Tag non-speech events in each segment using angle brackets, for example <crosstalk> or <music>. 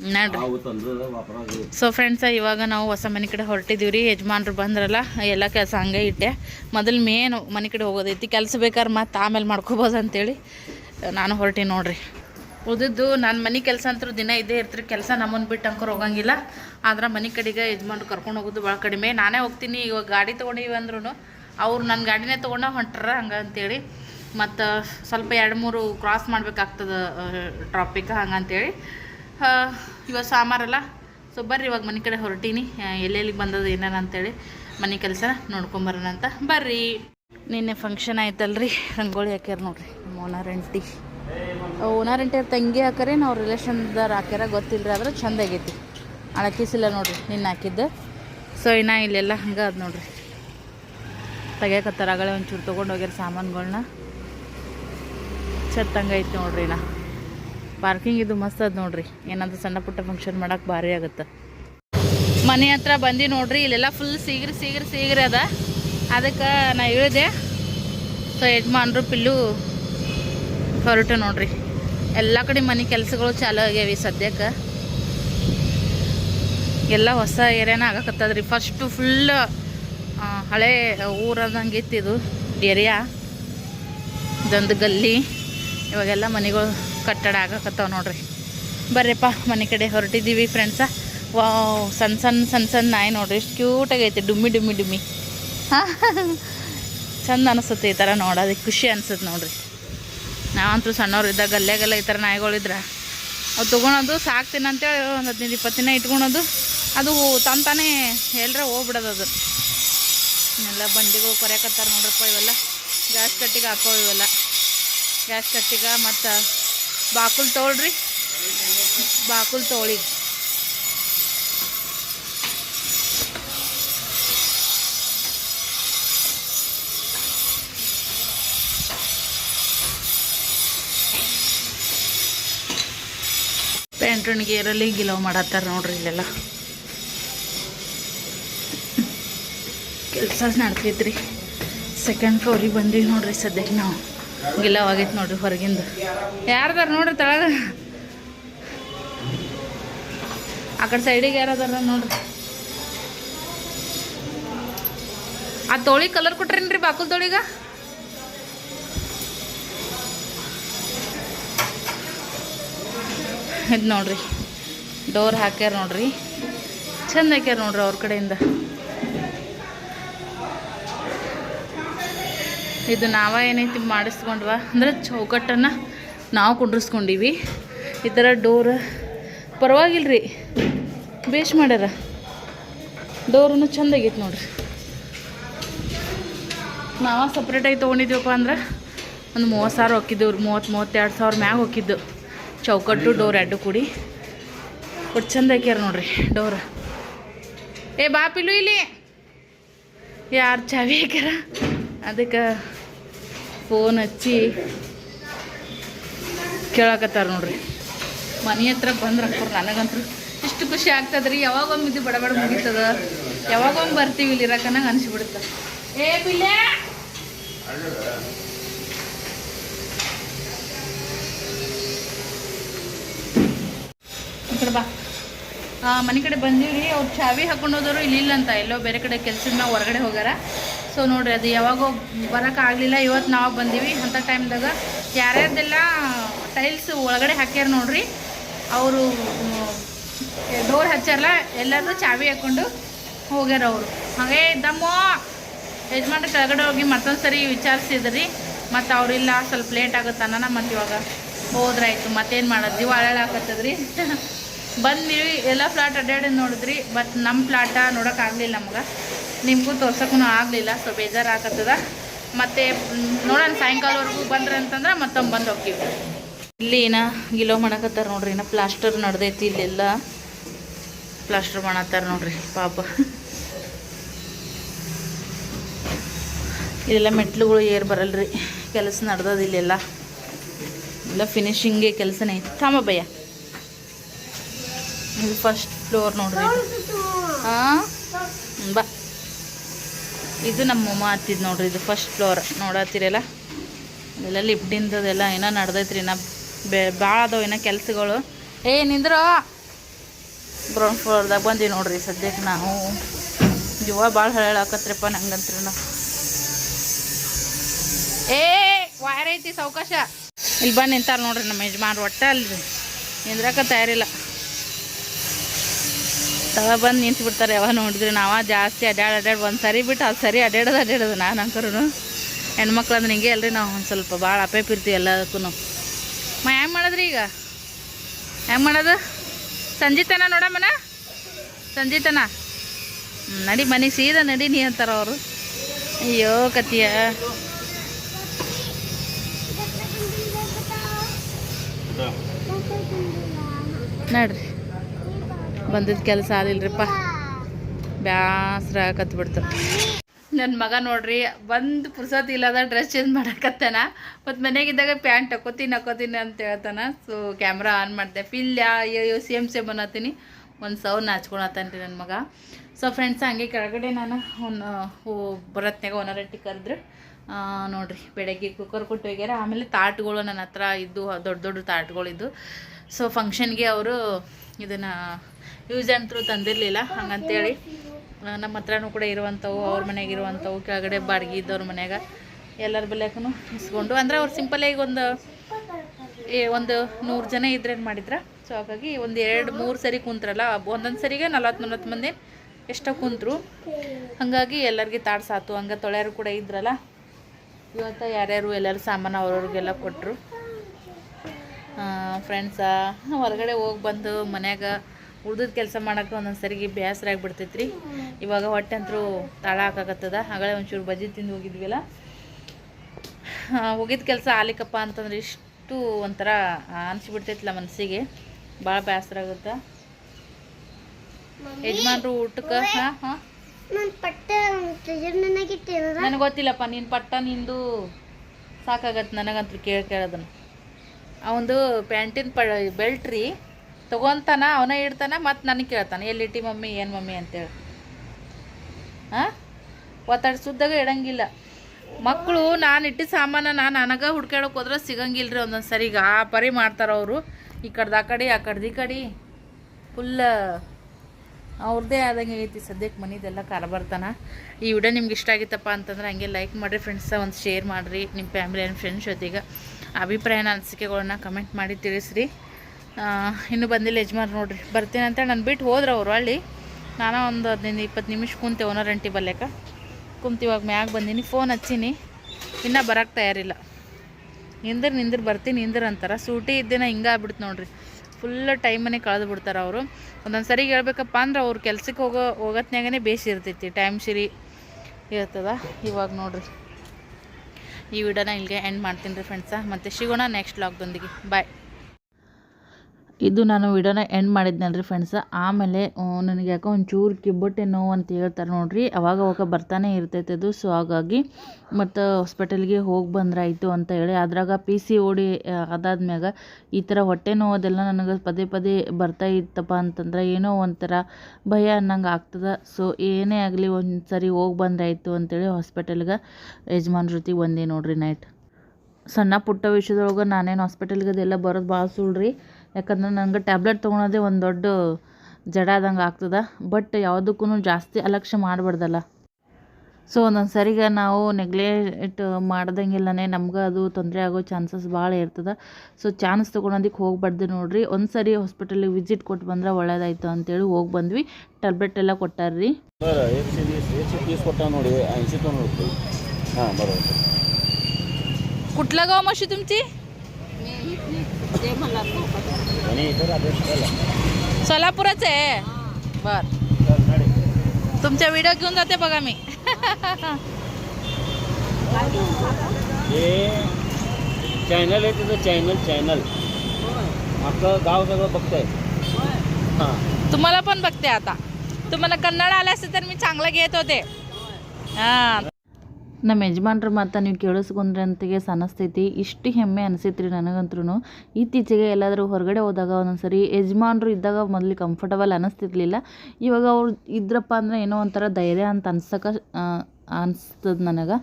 ನೋಡ್ರಿ. So friends ಇವಾಗ ನಾವು ಹೊಸ ಮನೆ ಕಡೆ ಹೊರಟಿದ್ದೀವಿ ರೀ ಯಜಮಾನ್ರು ಬಂದ್ರಲ್ಲ ಎಲ್ಲ ಕೆಲಸ ಹಂಗೆ ಇಟ್ಟೆ. ಮೊದಲು ಮೇನ್ ಮನೆ ಕಡೆ ಹೋಗೋದೈತಿ. ಕೆಲಸ ಬೇಕಾದ್ರೆ ಮತ್ತೆ ಆಮೇಲೆ ಮಾಡ್ಕೋಬೋದು ಅಂತೇಳಿ ನಾನು ಹೊರಟೀನಿ ನೋಡ್ರಿ. ಉದ್ದು ನಾನು ಮನೆ ಕೆಲಸ ಅಂತೂ ದಿನ ಇದೇ ಇರ್ತೀರಿ. ಕೆಲಸ ನಮ್ಮನ್ನು ಬಿಟ್ಟು ಅಂಕರ್ ಹೋಗಂಗಿಲ್ಲ. ಆದ್ರೆ ಮನೆ ಕಡೆಗೆ ಯಜಮಾನ್ರು ಕರ್ಕೊಂಡು ಹೋಗೋದು ಭಾಳ ಕಡಿಮೆ. ನಾನೇ ಹೋಗ್ತೀನಿ. ಇವಾಗ ಗಾಡಿ ತೊಗೊಂಡಿವಿ ಅಂದ್ರೂ ಅವ್ರು ನನ್ನ ಗಾಡಿನೇ ತೊಗೊಂಡ ಹೊಂಟ್ರ ಹಂಗೆ ಅಂತೇಳಿ. ಮತ್ತು ಸ್ವಲ್ಪ ಎರಡು ಮೂರು ಕ್ರಾಸ್ ಮಾಡ್ಬೇಕಾಗ್ತದ ಟ್ರಾಪಿಕ್ ಹಂಗಂತೇಳಿ ಇವಾಗ ಸಾಮಾರಲ್ಲ ಸೊ ಬರ್ರಿ, ಇವಾಗ ಮನೆ ಕಡೆ ಹೊರಟೀನಿ. ಎಲ್ಲೆಲ್ಲಿಗೆ ಬಂದದ ಏನಾರ ಅಂತೇಳಿ ಮನೆ ಕೆಲಸ ನೋಡ್ಕೊಂಬರೋಣ ಅಂತ. ಬರ್ರಿ. ನಿನ್ನೆ ಫಂಕ್ಷನ್ ಆಯ್ತಲ್ರಿ. ರಂಗೋಳಿ ಹಾಕ್ಯಾರ ನೋಡ್ರಿ. ಓನರ್ ಅಂಟಿ ಓನರ್ ತಂಗಿ ಹಾಕ್ಯಾರೆ, ನಾವು ರಿಲೇಷನ್ದಾರ ಹಾಕ್ಯಾರ ಗೊತ್ತಿಲ್ಲರಿ ಆದ್ರೆ ಚಂದ ಆಗೈತಿ. ಅಳಕಿಸಿಲ್ಲ ನೋಡ್ರಿ, ನಿನ್ನ ಹಾಕಿದ್ದು. ಸೊ ಇನ್ನು ಇಲ್ಲೆಲ್ಲ ಹಂಗೆ ಅದು ನೋಡ್ರಿ. ತೆಗಿಯಕತ್ತಾರ ಆಗಳೇ ಒಂಚೂರು ತೊಗೊಂಡು ಹೋಗ್ಯಾರ ಸಾಮಾನುಗಳ್ನ. ಚತ್ತಂಗೆ ಐತಿ ನೋಡ್ರಿ ನಾ ಪಾರ್ಕಿಂಗ್ ಇದು ಮಸ್ತ್ ಅದ ನೋಡ್ರಿ. ಏನಂದ್ರೆ ಸಣ್ಣ ಪುಟ್ಟ ಫಂಕ್ಷನ್ ಮಾಡಕ್ಕೆ ಭಾರಿ ಆಗುತ್ತೆ. ಮನೆ ಹತ್ರ ಬಂದು ನೋಡ್ರಿ, ಇಲ್ಲೆಲ್ಲ ಫುಲ್ ಸೀಗ್ರಿ ಸೀಗ್ರಿ ಸೀಗ್ರಿ ಅದ. ಅದಕ್ಕೆ ನಾ ಇಳಿದೆ. ಸೊ ಯಜಮಾನ್ರು, ಪಿಲ್ಲು ಹೊರಟು ನೋಡ್ರಿ. ಎಲ್ಲ ಕಡೆ ಮನೆ ಕೆಲಸಗಳು ಚಾಲು ಆಗ್ಯಾವ ಸದ್ಯಕ್ಕೆ. ಎಲ್ಲ ಹೊಸ ಏರಿಯಾನ ಆಗಕತ್ತದ್ರಿ. ಫಸ್ಟು ಫುಲ್ ಹಳೆ ಊರದಂಗೆ ಇತ್ತು ಇದು. ಏರಿಯಾ. ಇದೊಂದು ಗಲ್ಲಿ. ಇವಾಗೆಲ್ಲ ಮನೆಗಳು ಕಟ್ಟಡ ಆಗಕತ್ತಾವ ನೋಡ್ರಿ. ಬರ್ರಿಪ್ಪ, ಮನೆ ಕಡೆ ಹೊರಟಿದ್ದೀವಿ ಫ್ರೆಂಡ್ಸ ವಾವ್ ಸಣ್ಣ ಸಣ್ಣ ಸಣ್ಣ ಸಣ್ಣ ನಾಯಿ ನೋಡ್ರಿ, ಎಷ್ಟು ಕ್ಯೂಟ್ ಆಗೈತೆ ಡುಮ್ಮಿ ಡುಮ್ಮಿ ಡುಮ್ಮಿ. ಹಾಂ, ಚಂದ ಅನಿಸುತ್ತೆ ಈ ಥರ ನೋಡೋದಕ್ಕೆ, ಖುಷಿ ಅನ್ಸುತ್ತೆ ನೋಡ್ರಿ. ನಾವಂತೂ ಸಣ್ಣವ್ರು ಇದ್ದಾಗ ಗಲ್ಲೆಗೆಲ್ಲ ಈ ಥರ ನಾಯಿಗಳಿದ್ರೆ. ಅವು ತೊಗೊಳೋದು ಸಾಕ್ತೀನಿ ಅಂತೇಳಿ ಒಂದು ಹದಿನೈದು ಇಪ್ಪತ್ತು ದಿನ ಇಟ್ಕೊಳೋದು ಅದು ತಂತಾನೇ ತಾನೇ ಎಲ್ಲರ ಹೋಗ್ಬಿಡೋದು ಅದು. ಎಲ್ಲ ಬಂಡಿಗೂ ಕೊರೆಯಕತ್ತಾರೆ ನೋಡ್ರಪ್ಪ ಇವೆಲ್ಲ. ಗ್ಯಾಸ್ ಕಟ್ಟಿಗೆ ಹಾಕೋ ಇವೆಲ್ಲ. ಗ್ಯಾಸ್ ಕಟ್ಟಿಗೆ ಮತ್ತು ಬಾಕುಲ್ ತೋಳ್ರಿ ಬಾಕುಲ್ ತೋಳಿ ಪ್ಯಾಂಟ್ರಣ್ ಗೇರಲ್ಲಿ ಗಿಲವ್ ಮಾಡತ್ತಾರ ನೋಡ್ರಿ ಇಲ್ಲೆಲ್ಲ. ಕೆಲಸ ನಡ್ತೈತ್ರಿ. ಸೆಕೆಂಡ್ ಫ್ಲೋರಿಗೆ ಬಂದ್ವಿ ನೋಡ್ರಿ ಸದ್ಯಕ್ಕೆ ನಾವು. ಗಿಲವ್ ಆಗೈತೆ ನೋಡ್ರಿ ಹೊರಗಿಂದ. ಯಾರ್ದಾರ ನೋಡ್ರಿ ತಳಗ? ಆ ಕಡೆ ಸೈಡಿಗೆ ಯಾರದಾರ ನೋಡ್ರಿ. ಆ ತೋಳಿ ಕಲರ್ ಕೊಟ್ರೇನ್ರಿ ಬಾಕುಲ್ ತೋಳಿಗ? ಇದು ನೋಡ್ರಿ. ಡೋರ್ ಹಾಕ್ಯಾರ ನೋಡ್ರಿ. ಚಂದ ಹಾಕ್ಯಾರ ನೋಡ್ರಿ ಅವ್ರ ಕಡೆಯಿಂದ. ಇದು ನಾವ ಏನೈತಿ ಮಾಡಿಸ್ಕೊಂಡ್ವ? ಅಂದ್ರೆ ಚೌಕಟ್ಟನ್ನ ನಾವು ಕುಂಡ್ರಿಸ್ಕೊಂಡೀವಿ. ಈ ಥರ ಡೋರ್ ಪರವಾಗಿಲ್ರಿ. ಬೇಷ್ ಮಾಡ್ಯಾರ. ಡೋರನ್ನು ಚಂದ ಆಗೈತೆ ನೋಡ್ರಿ. ನಾವು ಸಪ್ರೇಟಾಗಿ ತೊಗೊಂಡಿದ್ದೀವಪ್ಪ ಅಂದ್ರೆ ಒಂದು ಮೂವತ್ತು ಸಾವಿರ ಹೊಕ್ಕಿದ್ದೆವು ರೀ. ಮೂವತ್ತು, ಮೂವತ್ತೆರಡು ಸಾವಿರ ಮ್ಯಾಗ ಹೊಕ್ಕಿದ್ದು. ಚೌಕಟ್ಟು ಡೋರ್ ಎರಡು ಕೂಡಿ. ಒಟ್ಟು ಚಂದ ಹಾಕ್ಯಾರ ನೋಡ್ರಿ ಡೋರ್ ಏ ಬಾ ಪಿಲು ಇಲ್ಲಿ. ಯಾರು ಚಾವಿ ಹಾಕ್ಯಾರ? ಅದಕ್ಕೆ ಫೋನ್ ಹಚ್ಚಿ ಕೇಳಕತ್ತಾರ ನೋಡ್ರಿ. ಮನೆ ಹತ್ರ ಬಂದ್ರಕ್ಕೋರು ನನಗಂತೂ ಇಷ್ಟು ಖುಷಿ ಆಗ್ತದ್ರಿ, ಯಾವಾಗೊಮ್ಮೆ ಇದು ಬಡಬಡ ಮುಗಿತದ? ಯಾವಾಗೊಮ್ಮೆ ಬರ್ತೀವಿ ಇಲ್ಲಿ ಇರಕನಾಗ ಅನಿಸ್ಬಿಡುತ್ತ. ಏ ಬಿಲ್ಲ! ಬಾ. ಮನೆ ಕಡೆ ಬಂದೀವಿ ಅವ್ರು ಚಾವಿ ಹಾಕೊಂಡು ಹೋದವರು ಇಲ್ಲಿ ಅಂತ, ಎಲ್ಲೋ ಬೇರೆ ಕಡೆ ಕೆಲ್ಸದ ಹೊರಗಡೆ ಹೋಗ್ಯಾರ. ಸೊ ನೋಡಿರಿ, ಅದು ಯಾವಾಗೋ ಬರೋಕ್ಕಾಗಲಿಲ್ಲ ಇವತ್ತು ನಾವು ಬಂದೀವಿ. ಅಂಥ ಟೈಮ್ದಾಗ ಯಾರ್ಯಾರ್ದೆಲ್ಲ ಟೈಲ್ಸ್ ಒಳಗಡೆ ಹಾಕ್ಯಾರ ನೋಡ್ರಿ, ಅವರು ಡೋರ್ ಹಚ್ಚಾರಲ್ಲ ಎಲ್ಲರೂ ಚಾವಿ ಹಾಕ್ಕೊಂಡು ಹೋಗ್ಯಾರ ಅವರು. ಹಾಗೆ, ದಮ್ಮ, ಯಜಮಾನ್ರ ಕೆಳಗಡೆ ಹೋಗಿ ಮತ್ತೊಂದು ಸರಿ ವಿಚಾರಿಸಿದ್ರಿ. ಮತ್ತು ಅವರಿಲ್ಲ ಸ್ವಲ್ಪ ಲೇಟ್ ಆಗುತ್ತೆ ಅನ್ನೋಣ ಮತ್ತು ಇವಾಗ ಹೋದ್ರಾಯ್ತು ಮತ್ತೇನು ಮಾಡೋದು? ಜೀವ ಹಾಕತ್ತದ್ರಿ <laughs> ಬಂದ್ವಿ, ಎಲ್ಲ ಫ್ಲಾಟ್ ಅಡ್ಡಾಡಿ ನೋಡಿದ್ರಿ ಬಟ್ ನಮ್ಮ ಫ್ಲಾಟ ನೋಡೋಕ್ಕಾಗಲಿಲ್ಲ ನಮ್ಗೆ. ನಿಮಗೂ ತೋರ್ಸೋಕ್ಕೂ ಆಗಲಿಲ್ಲ ಸೊ ಬೇಜಾರು ಆಗತ್ತದ ಮತ್ತು ನೋಡೋಣ ಸಾಯಂಕಾಲವರೆಗೂ ಬಂದ್ರೆ ಅಂತಂದ್ರೆ ಮತ್ತೊಮ್ಮೆ ಬಂದು ಹೋಗ್ತೀವಿ. ಇಲ್ಲಿ ಏನ ಗಿಲೋ ಮಾಡಕತ್ತಾರ ನೋಡ್ರಿ ಏನ ಪ್ಲಾಸ್ಟರ್ ನಡ್ದೈತಿ ಇಲ್ಲೆಲ್ಲ. ಪ್ಲಾಸ್ಟರ್ ಮಾಡತ್ತಾರ ನೋಡ್ರಿ, ಪಾಪ. ಇಲ್ಲೆಲ್ಲ ಮೆಟ್ಲುಗಳು ಏರ್ ಬರಲ್ರಿ, ಕೆಲಸ ನಡ್ದದ ಇಲ್ಲೆಲ್ಲ. ಎಲ್ಲ ಫಿನಿಶಿಂಗೇ ಕೆಲಸನೇ ಐತಿ. ಭಯ್ಯ ಇದು ಫಸ್ಟ್ ಫ್ಲೋರ್ ನೋಡ್ರಿ ಹಾಂ ಬಾ. ಇದು ನಮ್ಮ ಹತ್ತಿದ್ ನೋಡ್ರಿ, ಇದು ಫಸ್ಟ್ ಫ್ಲೋರ್ ನೋಡತ್ತೀರಲ್ಲ? ಇದೆಲ್ಲ ಲಿಫ್ಟಿಂದದೆಲ್ಲ ಏನೋ ನಡ್ದೈತ್ರಿ, ಇನ್ನ ಬೆ ಭಾಳ ಅದಾವ ಏನೋ ಕೆಲಸಗಳು. ಏ, ನಿಂದ್ರೋ. ಗ್ರೌಂಡ್ ಫ್ಲೋರ್ದಾಗ ಬಂದೀವಿ ನೋಡ್ರಿ ಸದ್ಯಕ್ಕೆ ನಾವು. ಜೀವ ಭಾಳ ಹೇಳಾಕತ್ರಿಪ್ಪ ನಂಗಂತ್ರಿ ನಾವು ಏ, ವಾಯರ್ ಐತಿ ಸಾವಕಾಶ. ಇಲ್ಲಿ ಬಂದು ನಿಂತಾರೆ ನೋಡ್ರಿ ನಮ್ಮ ಯಜಮಾನ್ರು, ಒಟ್ಟ ಅಲ್ರಿ. ನಿಂದ್ರಕ ತಯಾರಿಲ್ಲ. ತವ ಬಂದು ನಿಂತು ಬಿಡ್ತಾರೆ, ಯಾವಾಗ ನೋಡಿದ್ರೆ? ನಾವ ಜಾಸ್ತಿ ಅಡ್ಯಾಡ ಅಡ್ಯಾಡ್ ಒಂದು ಸರಿ ಬಿಟ್ಟು ಅದು ಸರಿ ಅಡ್ಯಾಡೋದು ಅಡ್ಯಾಡೋದು ನಾನು ಅಂಕರೂ ಹೆಣ್ಮಕ್ಳು ಅಂದ್ರೆ ಹಿಂಗೆ ಅಲ್ರಿ ನಾವು ಒಂದು ಸ್ವಲ್ಪ ಭಾಳ ಅಪೇಪಿರ್ತೀವಿ ಎಲ್ಲದಕ್ಕೂ ಮಾ, ಹೆಂಗೆ ಮಾಡೋದ್ರಿ ಈಗ? ಹೆಂಗೆ ಮಾಡೋದು? ಸಂಜಿತನ ನೋಡಮ್ಮನ ಸಂಜಿತನ? ನಡಿ ಮನೆ, ಸೀದಾ ನಡಿ ನೀ ಅಂತಾರ ಅವರು. ಅಯ್ಯೋ, ಕತಿಯ. ನಡ್ರಿ. ಬಂದಿದ್ದ ಕೆಲಸ ಆಗಿಲ್ರಿಪ್ಪ ಬ್ಯಾಸ್ರ ಕತ್ಬಿಡ್ತು ನನ್ನ ಮಗ ನೋಡ್ರಿ ಬಂದು ಪುರ್ಸತ್ ಇಲ್ಲದ ಡ್ರೆಸ್ ಚೇಂಜ್ ಮಾಡಕತ್ತಾನ. ಮತ್ತು ಮನೆಗಿದ್ದಾಗ ಪ್ಯಾಂಟ್ ಹಾಕೋತೀನಿ ಹಾಕೋತೀನಿ ಅಂತ ಹೇಳ್ತಾನ. ಸೊ ಕ್ಯಾಮ್ರಾ ಆನ್ ಮಾಡಿದೆ. ಪಿಲ್ಯ ಅಯ್ಯೋ ಸೇಮ್ ಸೇಮ್ ಅನ್ನತ್ತೀನಿ. ಒಂದು ಸೌನ್ ನಾಚ್ಕೊಳತ್ತಾನ ರೀ ನನ್ನ ಮಗ. ಸೊ ಫ್ರೆಂಡ್ಸ್ ಹಂಗೆ ಕೆಳಗಡೆ ನಾನು ಒಂದು ಬರತ್ನಾಗ ಒನರಟ್ಟಿ ಕರೆದ್ರೆ. ನೋಡ್ರಿ, ಬೆಳಗ್ಗೆ ಕುಕ್ಕರ್ ಕೊಟ್ಟು ಹೋಗ್ಯಾರ. ಆಮೇಲೆ ತಾಟ್ಗಳು ನನ್ನ ಹತ್ರ ಇದ್ದು, ದೊಡ್ಡ ದೊಡ್ಡ ತಾಟ್ಗಳಿದ್ದು. ಸೊ ಫಂಕ್ಷನ್ಗೆ ಅವರು ಇದನ್ನು ಯೂಸ್ ಆ್ಯಂಡ್ ಥ್ರೂ ತಂದಿರಲಿಲ್ಲ ಹಂಗಂತೇಳಿ. ನಮ್ಮ ಹತ್ರನೂ ಕೂಡ ಇರುವಂಥವು, ಅವ್ರ ಮನೆಗೆ ಇರುವಂಥವು, ಕೆಳಗಡೆ ಬಾಡಿಗೆ ಇದ್ದವ್ರ ಮನ್ಯಾಗ ಎಲ್ಲರ ಬೆಲೆಗೂ ಇಸ್ಕೊಂಡು, ಅಂದ್ರೆ ಅವ್ರು ಸಿಂಪಲಾಗಿ ಒಂದು, ಏ, ಒಂದು ನೂರು ಜನ ಇದ್ರೇನು ಮಾಡಿದ್ರ? ಸೊ ಹಾಗಾಗಿ ಒಂದು ಎರಡು, ಮೂರು ಸರಿ ಕುಂತ್ರಲ್ಲ, ಒಂದೊಂದು ಸರಿಗೆ ನಲ್ವತ್ತು ನಲ್ವತ್ತು ಮಂದಿ ಎಷ್ಟೋ ಕುಂತರು. ಹಾಗಾಗಿ ಎಲ್ಲರಿಗೆ ತಾಡ್ಸಾತು ಹಂಗೆ ತೊಳೆಯರು ಕೂಡ ಇದ್ರಲ್ಲ. ಇವತ್ತು ಯಾರ್ಯಾರು ಎಲ್ಲರೂ ಸಾಮಾನು ಅವ್ರವ್ರಿಗೆಲ್ಲ ಕೊಟ್ಟರು ಫ್ರೆಂಡ್ಸ ಹೊರಗಡೆ ಹೋಗಿ ಬಂದು ಮನ್ಯಾಗ ಉಳ್ದದ ಕೆಲಸ ಮಾಡೋಕೆ ಒಂದೊಂದು ಸರಿಗೆ ಬೇಸರ ಆಗಿಬಿಡ್ತೈತ್ರಿ. ಇವಾಗ ಹೊಟ್ಟೆ ಅಂತರೂ ತಾಳ ಹಾಕಾಕತ್ತದ. ಆಗಲೇ ಒಂಚೂರು ಬಜ್ಜಿ ತಿಂದು ಹೋಗಿದ್ವಿಲ್ಲ. ಹೋಗಿದ್ದ ಕೆಲಸ ಆಲಿಕಪ್ಪ ಅಂತಂದ್ರೆ ಇಷ್ಟು ಒಂಥರ ಅನಿಸ್ಬಿಡ್ತೈತಿಲ್ಲ ಮನಸ್ಸಿಗೆ ಭಾಳ ಬೇಸರ ಆಗುತ್ತೆ. ಯಜಮಾನ್ರು ಊಟಕ್ಕೆ ಹಾಂ ಹಾಂ? ನಾನು ಪಟ್ಟ ನನಗಿಟ್ಟಿರ ನನಗೆ ಗೊತ್ತಿಲ್ಲಪ್ಪ ನೀನು ಪಟ್ಟ ನಿಂದು ಸಾಕಾಗತ್ತೆ ನನಗಂತೂ ಕೇಳಿ ಕೇಳೋದನ್ನ. ಅವಂದು ಪ್ಯಾಂಟಿನ ಪ ಬೆಲ್ಟ್ ರೀ, ತೊಗೊತಾನ, ಅವನ ಇಡ್ತಾನೆ ಮತ್ತು ನನಗೆ ಕೇಳ್ತಾನೆ ಎಲ್ಲಿಟ್ಟಿ ಮಮ್ಮಿ, ಏನು ಮಮ್ಮಿ ಅಂತೇಳಿ. ಹಾಂ ಒತ್ತಡ ಸುದ್ದಾಗ ಇಡಂಗಿಲ್ಲ. ಮಕ್ಕಳು ನಾನು ಇಟ್ಟಿದ್ದ ಸಾಮಾನ ನನಗೆ ಹುಡ್ಕ್ಯಾಡಕ್ಕೆ ಹೋದ್ರೆ ಸಿಗಂಗಿಲ್ಲ ರೀ ಒಂದೊಂದು ಸರಿ. ಈಗ ಆ ಪರಿ ಮಾಡ್ತಾರೆ ಅವರು, ಈ ಕಡ್ದು ಆ ಕಡೆ, ಆ ಕಡ್ದು ಈ ಕಡೆ. ಫುಲ್ಲ ಅವ್ರದ್ದೇ ಆದಂಗೆ ಐತಿ ಸದ್ಯಕ್ಕೆ ಮನಿದೆಲ್ಲ ಬರ್ತಾನ ಈ ವಿಡಿಯೋ ನಿಮ್ಗೆ ಇಷ್ಟ ಆಗಿತ್ತಪ್ಪ ಅಂತಂದ್ರೆ ಹಂಗೆ ಲೈಕ್ ಮಾಡಿರಿ ಫ್ರೆಂಡ್ಸ ಒಂದು ಶೇರ್ ಮಾಡಿರಿ. ನಿಮ್ಮ ಫ್ಯಾಮಿಲಿ ಆ್ಯಂಡ್ ಫ್ರೆಂಡ್ಸ್ ಜೊತೆಗೆ ಅಭಿಪ್ರಾಯನ, ಅನಿಸಿಕೆಗಳನ್ನ ಕಮೆಂಟ್ ಮಾಡಿ ತಿಳಿಸ್ರಿ. ಇನ್ನು ಬಂದಿಲ್ಲ ಯಜಮಾನ್ ನೋಡ್ರಿ. ಬರ್ತೀನಿ ಅಂತ ನಾನು ಬಿಟ್ಟು ಹೋದ್ರೆ ಅವರು ಅಲ್ಲಿ. ನಾನು ಒಂದು ಹದಿನೈದು, ಇಪ್ಪತ್ತು ನಿಮಿಷ ಕುಂತೆ ಓನರ್ ಅಂಟಿ ಬಲ್ಲೇಕ. ಕುಂತಿವಾಗ ಮ್ಯಾಗ ಬಂದೀನಿ ಫೋನ್ ಹಚ್ಚೀನಿ. ಇನ್ನೂ ಬರೋಕ್ಕೆ ತಯಾರಿಲ್ಲ. ನಿಂದ್ರೆ ನಿಂದ್ರೆ ಬರ್ತೀನಿ, ನಿಂದ್ರೆ ಅಂತಾರೆ. ಸೂಟಿ ಇದ್ದೇನೆ ಹಿಂಗೆ ಆಗ್ಬಿಡ್ತು ನೋಡ್ರಿ. ಫುಲ್ ಟೈಮನ್ನೇ ಕಳೆದು ಬಿಡ್ತಾರೆ ಅವರು. ಒಂದೊಂದು ಸರಿ ಹೇಳ್ಬೇಕಪ್ಪ ಅಂದ್ರೆ ಅವ್ರು ಕೆಲ್ಸಕ್ಕೆ ಹೋಗೋ ಹೋಗತ್ನಾಗೇ ಬೇಸಿ ಇರ್ತೈತಿ. ಟೈಮ್ ಸಿರಿ ಇರ್ತದ. ಇವಾಗ ನೋಡ್ರಿ. ಈ ವಿಡಿಯೋನ ಇಲ್ಲಿಗೆ ಎಂಡ್ ಮಾಡ್ತೀನಿ ರೀ ಫ್ರೆಂಡ್ಸ ಮತ್ತು ಸಿಗೋಣ ನೆಕ್ಸ್ಟ್ ಲಾಕ್ದೊಂದಿಗೆ ಬಾಯ್ ಇದು ನಾನು ವಿಡಿಯೋನ ಎಂಡ್ ಮಾಡಿದ್ನಲ್ರಿ ಫ್ರೆಂಡ್ಸ್ ಆಮೇಲೆ ನನಗೆ ಯಾಕೋ ಒಂಚೂರು ಕಿಬ್ಬೊಟ್ಟೆ ನೋವು ಅಂತ ಹೇಳ್ತಾರೆ ನೋಡಿರಿ. ಅವಾಗ ಅವಾಗ ಬರ್ತಾನೆ ಇರ್ತೈತೆ ಅದು. ಸೊ ಹಾಗಾಗಿ ಮತ್ತು ಹಾಸ್ಪಿಟಲ್ಗೆ ಹೋಗಿ ಬಂದ್ರಾಯಿತು ಅಂತ ಹೇಳಿ. ಅದ್ರಾಗ ಪಿ ಸಿ ಓಡಿ ಅದಾದ್ಮ್ಯಾಗ ಈ ಥರ ಹೊಟ್ಟೆ ನೋವು ನನಗೆ ಪದೇ ಪದೇ ಬರ್ತಾ ಇತ್ತಪ್ಪ ಅಂತಂದ್ರೆ ಏನೋ ಒಂಥರ ಭಯ ಅನ್ನಂಗೆ ಆಗ್ತದೆ. ಸೊ ಏನೇ ಆಗಲಿ ಒಂದು ಸರಿ ಹೋಗಿ ಬಂದ್ರಾಯಿತು ಅಂತೇಳಿ ಹಾಸ್ಪಿಟಲ್ಗೆ ಯಜಮಾನ್ ಜೊತೆ ಬಂದೆ ನೋಡಿರಿ ನೈಟ್ ಸಣ್ಣ ಪುಟ್ಟ ವಿಷಯದೊಳಗೆ ನಾನೇನು ಹಾಸ್ಪಿಟಲ್ಗೆ ಅದೆಲ್ಲ ಬರೋದು ಭಾಳ ಸುಳ್ರಿ. ಯಾಕಂದ್ರೆ ನಂಗೆ ಟ್ಯಾಬ್ಲೆಟ್ ತೊಗೊಳೋದೇ ಒಂದು ದೊಡ್ಡ ಜಡ ಆದಂಗೆ ಆಗ್ತದೆ ಬಟ್ ಯಾವುದಕ್ಕೂ ಜಾಸ್ತಿ ಅಲಕ್ಷ್ಯ ಮಾಡಬಾರ್ದಲ್ಲ ಸೊ ಒಂದೊಂದು ಸರಿಗೆ ನಾವು ನೆಗ್ಲೆಕ್ಟ್ ಮಾಡ್ದಂಗೆಲ್ಲನೇ ನಮ್ಗೆ ಅದು ತೊಂದರೆ ಆಗೋ ಚಾನ್ಸಸ್ ಭಾಳ ಇರ್ತದೆ ಸೊ ಚಾನ್ಸ್ ತೊಗೊಳೋದಕ್ಕೆ ಹೋಗ್ಬಾರ್ದು ನೋಡ್ರಿ ಒಂದು ಸರಿ ಹಾಸ್ಪಿಟಲಿಗೆ ವಿಸಿಟ್ ಕೊಟ್ಟು ಬಂದ್ರೆ ಒಳ್ಳೇದಾಯ್ತು ಅಂತೇಳಿ ಹೋಗಿ ಬಂದ್ವಿ ಟ್ಯಾಬ್ಲೆಟ್ ಎಲ್ಲ ಕೊಟ್ಟಾರ್ರಿ बरं एकशे वीस एकशे तीस कोटा नोडी ऐंशी दोन रुपये हां बरोबर कुठला गाव मावशी तुमची सोलापूरच आहे. बर. तुमच्या व्हिडिओ घेऊन जाते बघा मी. चॅनल आहे तिथं चॅनल चॅनल आपलं गाव सगळं बघताय. हां. तुम्हाला पण बघते आता. तुम्हाला कन्नड आले असते तर मी चांगलं घेत होते. हा. ನಮ್ಮ ಯಜಮಾನ್ರ ಮಾತು ನೀವು ಕೇಳಿಸ್ಕೊಂಡ್ರೆ ಅಂತಿಗೆ ಅನಿಸ್ತೈತಿ ಇಷ್ಟು ಹೆಮ್ಮೆ ಅನಿಸೈತ್ರಿ ನನಗಂತೂ ಇತ್ತೀಚೆಗೆ ಎಲ್ಲಾದರೂ ಹೊರಗಡೆ ಹೋದಾಗ ಒಂದೊಂದು ಸರಿ ಯಜಮಾನ್ರು ಇದ್ದಾಗ ಮೊದಲು ಕಂಫರ್ಟಬಲ್ ಅನ್ನಿಸ್ತಿರ್ಲಿಲ್ಲ ಇವಾಗ ಅವ್ರು ಇದ್ರಪ್ಪ ಅಂದ್ರೆ ಏನೋ ಒಂಥರ ಧೈರ್ಯ ಅಂತ ಅನ್ಸಕ್ಕೆ ಅನಿಸ್ತದೆ ನನಗೆ.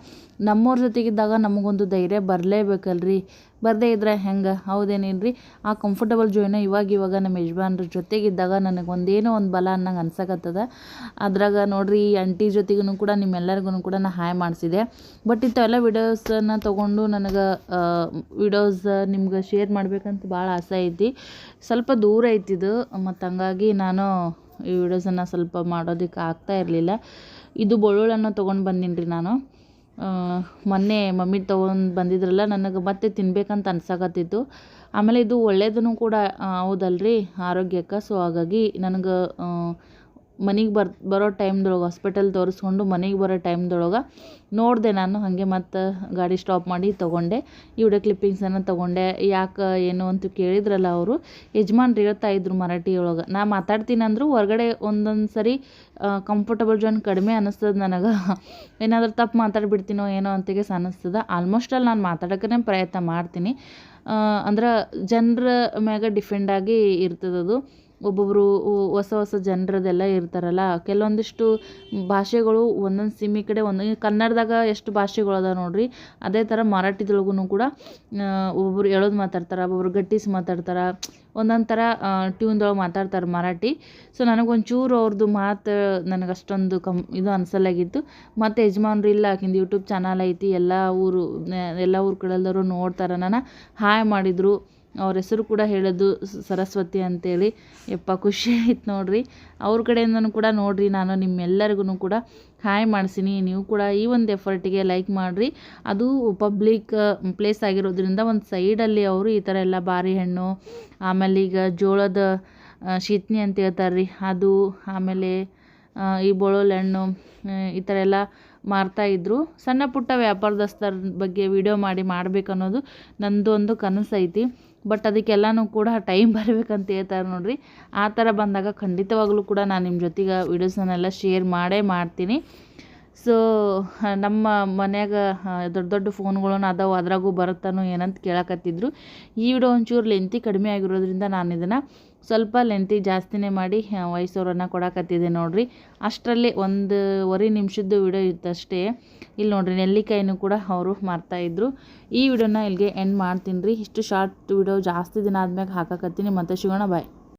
ನಮ್ಮವ್ರ ಜೊತೆಗಿದ್ದಾಗ ನಮಗೊಂದು ಧೈರ್ಯ ಬರಲೇಬೇಕಲ್ರಿ. ಬರದೇ ಇದ್ರೆ ಹೆಂಗೆ? ಹೌದೇನೇನ್ರಿ? ಆ ಕಂಫರ್ಟಬಲ್ ಜೋಯ್ನ ಇವಾಗ ಇವಾಗ ನಮ್ಮ ಯಜಮಾನ್ರ ಜೊತೆಗಿದ್ದಾಗ ನನಗೆ ಒಂದೇನೋ ಒಂದು ಬಲ ಅನ್ನಂಗೆ ಅನ್ಸಕತ್ತದ. ಅದ್ರಾಗ ನೋಡ್ರಿ ಈ ಅಂಟಿ ಜೊತೆಗೂ ಕೂಡ ನಿಮ್ಮೆಲ್ಲರಿಗೂ ಕೂಡ ನಾನು ಹಾಯ್ ಮಾಡಿಸಿದೆ. ಬಟ್ ಇಂಥವೆಲ್ಲ ವಿಡಿಯೋಸನ್ನು ತೊಗೊಂಡು ನನಗೆ ವಿಡಿಯೋಸ್ ನಿಮ್ಗೆ ಶೇರ್ ಮಾಡಬೇಕಂತ ಭಾಳ ಆಸೆ ಐತಿ. ಸ್ವಲ್ಪ ದೂರ ಐತಿದು. ಮತ್ತು ಹಂಗಾಗಿ ನಾನು ಈ ವಿಡಿಯೋಸನ್ನು ಸ್ವಲ್ಪ ಮಾಡೋದಕ್ಕೆ ಆಗ್ತಾ ಇರಲಿಲ್ಲ. ಇದು ಬೆಳ್ಳುಳ್ಳನ್ನು ತೊಗೊಂಡು ಬಂದೀನಿ ರೀ ನಾನು ಮೊನ್ನೆ ಮಮ್ಮಿ ತೊಗೊಂಡು ಬಂದಿದ್ರಲ್ಲ, ನನಗೆ ಮತ್ತೆ ತಿನ್ಬೇಕಂತ ಅನ್ಸಕತ್ತಿತ್ತು. ಆಮೇಲೆ ಇದು ಒಳ್ಳೇದೂ ಕೂಡ ಹೌದಲ್ರಿ, ಆರೋಗ್ಯಕ್ಕೆ. ಸೊ ಹಾಗಾಗಿ ನನಗೆ ಮನೆಗೆ ಬರ್, ಬರೋ ಟೈಮ್ದೊಳಗೆ ಹಾಸ್ಪಿಟಲ್ ತೋರಿಸ್ಕೊಂಡು ಮನೆಗೆ ಬರೋ ಟೈಮ್ದೊಳಗೆ ನೋಡಿದೆ ನಾನು, ಹಾಗೆ ಮತ್ತು ಗಾಡಿ ಸ್ಟಾಪ್ ಮಾಡಿ ತೊಗೊಂಡೆ. ಈ ವಿಡಿಯೋ ಕ್ಲಿಪ್ಪಿಂಗ್ಸನ್ನು ತೊಗೊಂಡೆ. ಯಾಕೆ, ಏನು ಅಂತ ಕೇಳಿದ್ರಲ್ಲ ಅವರು, ಯಜಮಾನ್ರು ಹೇಳ್ತಾ ಇದ್ರು ಮರಾಠಿ ಒಳಗೆ, ನಾ ಮಾತಾಡ್ತೀನಿ ಅಂದರೂ ಹೊರಗಡೆ ಒಂದೊಂದು ಸರಿ ಕಂಫರ್ಟಬಲ್ ಜೋನ್ ಕಡಿಮೆ ಅನ್ನಿಸ್ತದೆ ನನಗೆ. ಏನಾದರೂ ತಪ್ಪು ಮಾತಾಡ್ಬಿಡ್ತೀನೋ ಏನೋ ಅಂತಿಗೆ ಅನ್ನಿಸ್ತದೆ ಆಲ್ಮೋಸ್ಟ್ ಅಲ್ಲಿ ನಾನು ಮಾತಾಡೋಕ್ಕೇ ಪ್ರಯತ್ನ ಮಾಡ್ತೀನಿ. ಅಂದ್ರೆ ಜನರ ಮ್ಯಾಗ ಡಿಫೆಂಡ್ ಆಗಿ ಇರ್ತದದು. ಒಬ್ಬೊಬ್ಬರು ಹೊಸ ಹೊಸ ಜನರದೆಲ್ಲ ಇರ್ತಾರಲ್ಲ, ಕೆಲವೊಂದಿಷ್ಟು ಭಾಷೆಗಳು ಒಂದೊಂದು ಸಿಮಿ ಕಡೆ ಒಂದೊಂದು ಕನ್ನಡದಾಗ ಎಷ್ಟು ಭಾಷೆಗಳು ಅದಾವೆ ನೋಡ್ರಿ, ಅದೇ ಥರ ಮರಾಠಿದೊಳಗೂ ಕೂಡ ಒಬ್ಬೊಬ್ರು ಎಳೋದು ಮಾತಾಡ್ತಾರೆ, ಒಬ್ಬೊಬ್ರು ಗಟ್ಟಿಸಿ ಮಾತಾಡ್ತಾರೆ, ಒಂದೊಂದು ಥರ ಟ್ಯೂನ್ದೊಳಗೆ ಮಾತಾಡ್ತಾರೆ ಮರಾಠಿ. ಸೊ ನನಗೊಂಚೂರು ಅವ್ರದ್ದು ಮಾತು ನನಗೆ ಅಷ್ಟೊಂದು ಕಮ್, ಇದು ಅನ್ಸಲ್ಲಾಗಿತ್ತು. ಮತ್ತು ಯಜಮಾನ್ರು ಇಲ್ಲ, ಆಕಿಂದು ಯೂಟ್ಯೂಬ್ ಚಾನಲ್ ಐತಿ, ಎಲ್ಲ ಊರು ಎಲ್ಲ ಊರು ಕಡೆಯಲ್ಲದವರು ನೋಡ್ತಾರೆ, ನಾನು ಹಾಯ್ ಮಾಡಿದರು. ಅವ್ರ ಹೆಸರು ಕೂಡ ಹೇಳೋದು ಸರಸ್ವತಿ ಅಂತೇಳಿ. ಯಪ್ಪ, ಖುಷಿ ಆಯ್ತು ನೋಡಿರಿ. ಅವ್ರ ಕಡೆಯಿಂದನೂ ಕೂಡ ನೋಡಿರಿ ನಾನು ನಿಮ್ಮೆಲ್ಲರಿಗೂ ಕೂಡ ಹಾಯ್ ಮಾಡಿಸಿನಿ. ನೀವು ಕೂಡ ಈ ಒಂದು ಎಫರ್ಟಿಗೆ ಲೈಕ್ ಮಾಡಿರಿ. ಅದು ಪಬ್ಲಿಕ್ ಪ್ಲೇಸ್ ಆಗಿರೋದ್ರಿಂದ ಒಂದು ಸೈಡಲ್ಲಿ ಅವರು ಈ ಥರ ಎಲ್ಲ ಬಾರಿ ಹಣ್ಣು, ಆಮೇಲೆ ಈಗ ಜೋಳದ ಶೀತ್ನಿ ಅಂತ ಹೇಳ್ತಾರೆ ರೀ ಅದು ಆಮೇಲೆ ಈ ಹಣ್ಣು ಈ ಥರ ಎಲ್ಲ ಮಾರ್ತಾಯಿದ್ರು ಸಣ್ಣ ಪುಟ್ಟ ವ್ಯಾಪಾರದಸ್ತರ ಬಗ್ಗೆ ವಿಡಿಯೋ ಮಾಡಿ ಮಾಡಬೇಕನ್ನೋದು ನಂದು ಒಂದು ಕನಸೈತಿ. ಬಟ್ ಅದಕ್ಕೆಲ್ಲನೂ ಕೂಡ ಟೈಮ್ ಬರಬೇಕಂತ ಹೇಳ್ತಾರೆ ನೋಡಿರಿ. ಆ ಥರ ಬಂದಾಗ ಖಂಡಿತವಾಗ್ಲೂ ಕೂಡ ನಾನು ನಿಮ್ಮ ಜೊತೆಗೆ ವೀಡಿಯೋಸನ್ನೆಲ್ಲ ಶೇರ್ ಮಾಡೇ ಮಾಡ್ತೀನಿ. ಸೊ ನಮ್ಮ ಮನ್ಯಾಗ ದೊಡ್ಡ ದೊಡ್ಡ ಫೋನ್ಗಳನ್ನ ಅದಾವು, ಅದ್ರಾಗೂ ಬರುತ್ತಾನೋ ಏನಂತ ಕೇಳಕತ್ತಿದ್ರು. ಈ ವಿಡಿಯೋ ಒಂಚೂರು ಲೆಂತಿ ಕಡಿಮೆ ಆಗಿರೋದ್ರಿಂದ ನಾನು ಇದನ್ನು ಸ್ವಲ್ಪ ಲೆಂತಿ ಜಾಸ್ತಿನೇ ಮಾಡಿ ವಯಸ್ಸವ್ರನ್ನ ಕೊಡಕತ್ತಿದ್ದೆ ನೋಡಿರಿ. ಅಷ್ಟರಲ್ಲಿ ಒಂದೂವರೆ ನಿಮಿಷದ್ದು ವಿಡಿಯೋ ಇತ್ತಷ್ಟೇ. ಇಲ್ಲಿ ನೋಡಿರಿ, ನೆಲ್ಲಿಕಾಯಿನೂ ಕೂಡ ಅವರು ಮಾರ್ತಾಯಿದ್ರು ಈ ವಿಡಿಯೋನ ಇಲ್ಲಿಗೆ ಎಂಡ್ ಮಾಡ್ತೀನಿ ರೀ. ಇಷ್ಟು ಶಾರ್ಟ್ ವಿಡಿಯೋ ಜಾಸ್ತಿ ದಿನ ಆದ್ಮೇಲೆ ಹಾಕಕತ್ತೀನಿ. ಮತ್ತೆ ಸಿಗೋಣ ಬಾಯ್